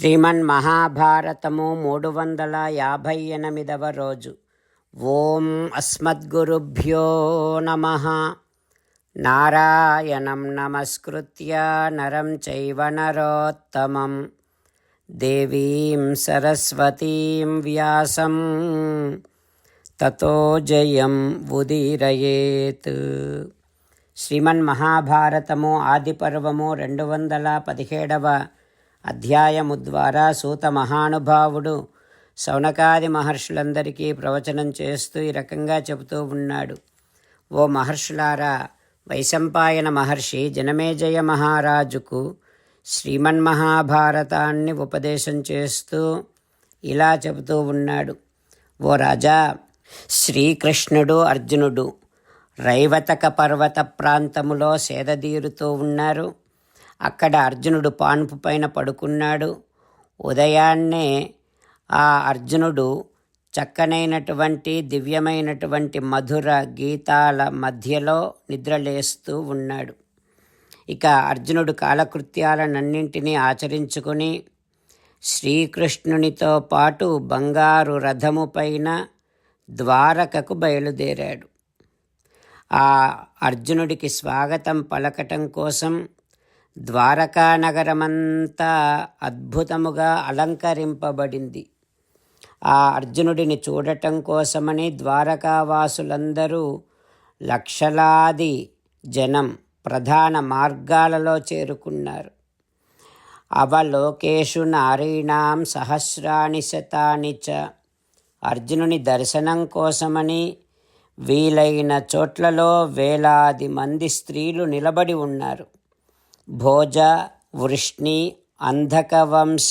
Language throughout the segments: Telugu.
శ్రీమన్ మహాభారతము మూడు వందల యాభై ఎనిమిదవ రోజు. ఓం అస్మద్గురుభ్యో నమ. నారాయణం నమస్కృత్య నరం చైవ నరోత్తమం. దేవీం సరస్వతీం వ్యాసం. తతో జయం ఉదీరయేత్. శ్రీమన్ మహాభారతము ఆదిపర్వము రెండు వందల పదిహేడవ అధ్యాయము ద్వారా సూత మహానుభావుడు శౌనకాది మహర్షులందరికీ ప్రవచనం చేస్తూ ఈ రకంగా చెబుతూ ఉన్నాడు. ఓ మహర్షులారా వైశంపాయన మహర్షి జనమేజయ మహారాజుకు శ్రీమన్మహాభారతాన్ని ఉపదేశం చేస్తూ ఇలా చెబుతూ ఉన్నాడు. ఓ రాజా శ్రీకృష్ణుడు అర్జునుడు రైవతక పర్వత ప్రాంతములో సేదదీరుతూ ఉన్నారు. అక్కడ అర్జునుడు పాన్పు పైన పడుకున్నాడు. ఉదయాన్నే ఆ అర్జునుడు చక్కనైనటువంటి దివ్యమైనటువంటి మధుర గీతాల మధ్యలో నిద్రలేస్తూ ఉన్నాడు. ఇక అర్జునుడు కాలకృత్యాలనన్నింటినీ ఆచరించుకుని శ్రీకృష్ణునితో పాటు బంగారు రథము పైన ద్వారకకు బయలుదేరాడు. ఆ అర్జునుడికి స్వాగతం పలకటం కోసం ద్వారకా నగరమంతా అద్భుతముగా అలంకరింపబడింది. ఆ అర్జునుడిని చూడటం కోసమని ద్వారకావాసులందరూ లక్షలాది జనం ప్రధాన మార్గాలలో చేరుకున్నారు. అవలోకేషు నారీణాం సహస్రాణి శతాని చ అర్జునుని దర్శనం కోసమని వీలైన చోట్లలో వేలాది మంది స్త్రీలు నిలబడి ఉన్నారు. భోజ వృష్ణి అంధకవంశ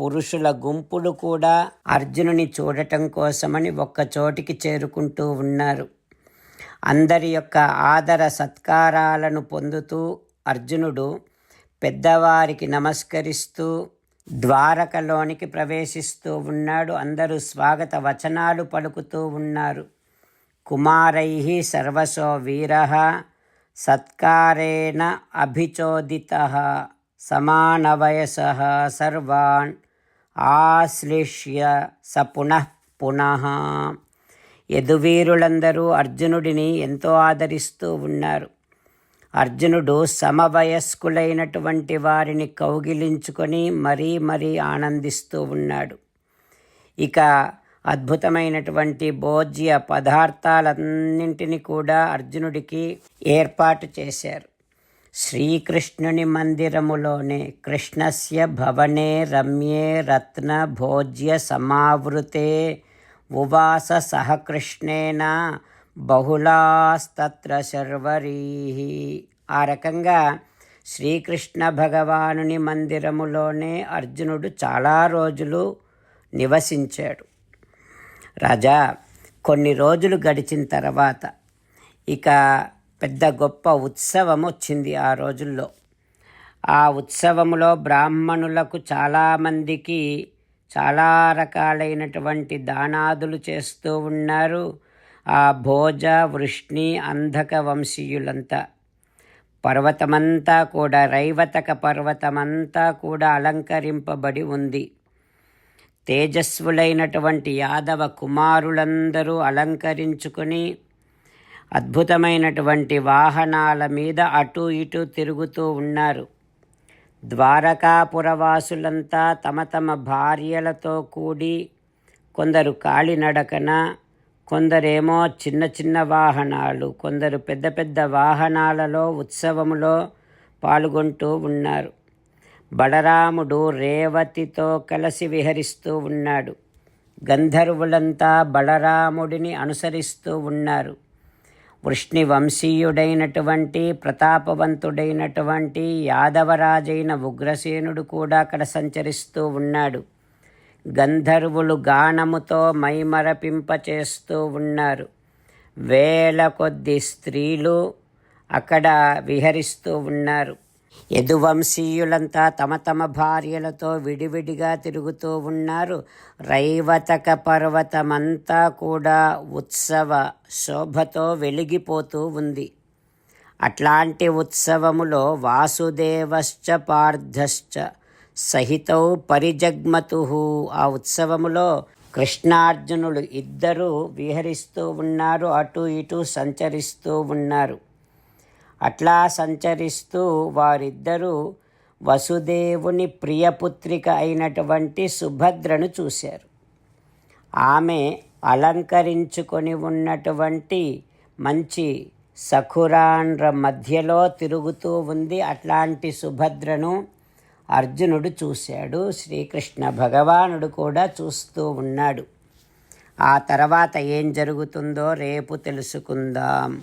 పురుషుల గుంపులు కూడా అర్జునుని చూడటం కోసమని ఒక్క చోటికి చేరుకుంటూ ఉన్నారు. అందరి యొక్క ఆదర సత్కారాలను పొందుతూ అర్జునుడు పెద్దవారికి నమస్కరిస్తూ ద్వారకలోనికి ప్రవేశిస్తూ ఉన్నాడు. అందరూ స్వాగత వచనాలు పలుకుతూ ఉన్నారు. కుమారై సర్వసో వీర సత్కారేణ అభిచోదిత సమానవయస సర్వాన్ ఆశ్లిష్య స పునః పునః. యదువీరులందరూ అర్జునుడిని ఎంతో ఆదరిస్తూ ఉన్నారు. అర్జునుడు సమవయస్కులైనటువంటి వారిని కౌగిలించుకొని మరీ మరీ ఆనందిస్తూ ఉన్నాడు. ఇక అద్భుతమైనటువంటి భోజ్య పదార్థాలన్నింటినీ కూడా అర్జునుడికి ఏర్పాటు చేశారు. శ్రీకృష్ణుని మందిరములోనే కృష్ణస్య భవనే రమ్యే రత్న భోజ్య సమావృతే ఉవాస సహకృష్ణేన బహుళాస్తత్ర శర్వరీ. ఆ రకంగా శ్రీకృష్ణ భగవానుని మందిరములోనే అర్జునుడు చాలా రోజులు నివసించాడు. రాజా కొన్ని రోజులు గడిచిన తర్వాత ఇక పెద్ద గొప్ప ఉత్సవం వచ్చింది ఆ రోజుల్లో. ఆ ఉత్సవంలో బ్రాహ్మణులకు చాలామందికి చాలా రకాలైనటువంటి దానాదులు చేస్తూ ఉన్నారు. ఆ భోజ వృష్ణి అంధక వంశీయులంతా. పర్వతమంతా కూడా రైవతక పర్వతమంతా కూడా అలంకరింపబడి ఉంది. తేజస్వులైనటువంటి యాదవ కుమారులందరూ అలంకరించుకొని అద్భుతమైనటువంటి వాహనాల మీద అటు ఇటు తిరుగుతూ ఉన్నారు. ద్వారకాపురవాసులంతా తమ తమ భార్యలతో కూడి కొందరు కాలినడకన కొందరేమో చిన్న చిన్న వాహనాలు కొందరు పెద్ద పెద్ద వాహనాలలో ఉత్సవములో పాల్గొంటూ ఉన్నారు. బలరాముడు రేవతితో కలిసి విహరిస్తూ ఉన్నాడు. గంధర్వులంతా బలరాముడిని అనుసరిస్తూ ఉన్నారు. వృష్ణి వంశీయుడైనటువంటి ప్రతాపవంతుడైనటువంటి యాదవరాజైన ఉగ్రసేనుడు కూడా అక్కడ సంచరిస్తూ ఉన్నాడు. గంధర్వులు గానముతో మైమరపింపచేస్తూ ఉన్నారు. వేల కొద్ది స్త్రీలు అక్కడ విహరిస్తూ ఉన్నారు. యదువంశీయులంతా తమ తమ భార్యలతో విడివిడిగా తిరుగుతూ ఉన్నారు. రైవతక పర్వతమంతా కూడా ఉత్సవ శోభతో వెలిగిపోతూ ఉంది. అట్లాంటి ఉత్సవములో వాసుదేవశ్చ పార్థశ్చ సహితౌ పరిజగ్మతు. ఆ ఉత్సవములో కృష్ణార్జునులు ఇద్దరూ విహరిస్తూ ఉన్నారు అటు ఇటు సంచరిస్తూ ఉన్నారు. అట్లా సంచరిస్తూ వారిద్దరూ వసుదేవుని ప్రియపుత్రిక అయినటువంటి సుభద్రను చూశారు. ఆమె అలంకరించుకొని ఉన్నటువంటి మంచి సఖురాండ్ర మధ్యలో తిరుగుతూ ఉంది. అట్లాంటి సుభద్రను అర్జునుడు చూశాడు. శ్రీకృష్ణ భగవానుడు కూడా చూస్తూ ఉన్నాడు. ఆ తర్వాత ఏం జరుగుతుందో రేపు తెలుసుకుందాం.